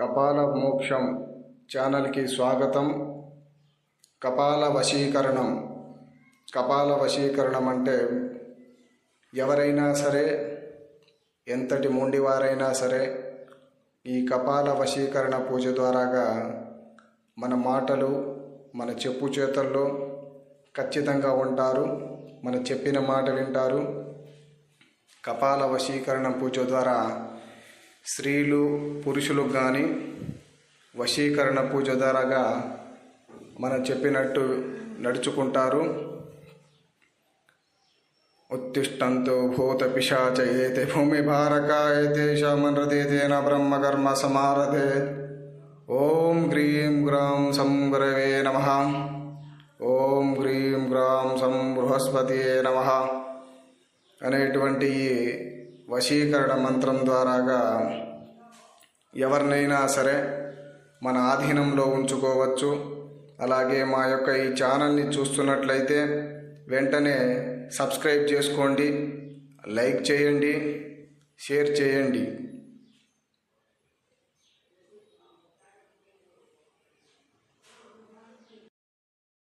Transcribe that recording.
కపాల మోక్షం ఛానల్కి స్వాగతం. కపాల వశీకరణం కపాల వశీకరణం అంటే ఎవరైనా సరే ఎంతటి మొండివారైనా సరే ఈ కపాల వశీకరణ పూజ ద్వారాగా మన మాటలు మన చెప్పు చేతల్లో ఖచ్చితంగా ఉంటారు మన చెప్పిన మాట వింటారు. కపాల వశీకరణ పూజ ద్వారా స్త్రీలు పురుషులకు కానీ వశీకరణ పూజ ద్వారాగా మనం చెప్పినట్టు నడుచుకుంటారు. ఉత్తిష్టంతో భూత పిశాచ ఏతే భూమి భారకాయతే తేషామనృతేన బ్రహ్మకర్మ సమారథే ఓం హ్రీం గ్రాం సం గురవే నమ. ఓం హ్రీం గ్రాం సం బృహస్పతియే నమ అనేటువంటి వశీకరణ మంత్రం ద్వారాగా ఎవరినైనా సరే మన ఆధీనంలో ఉంచుకోవచ్చు. అలాగే మా యొక్క ఈ ఛానల్ని చూస్తున్నట్లయితే వెంటనే సబ్స్క్రైబ్ చేసుకోండి లైక్ చేయండి షేర్ చేయండి.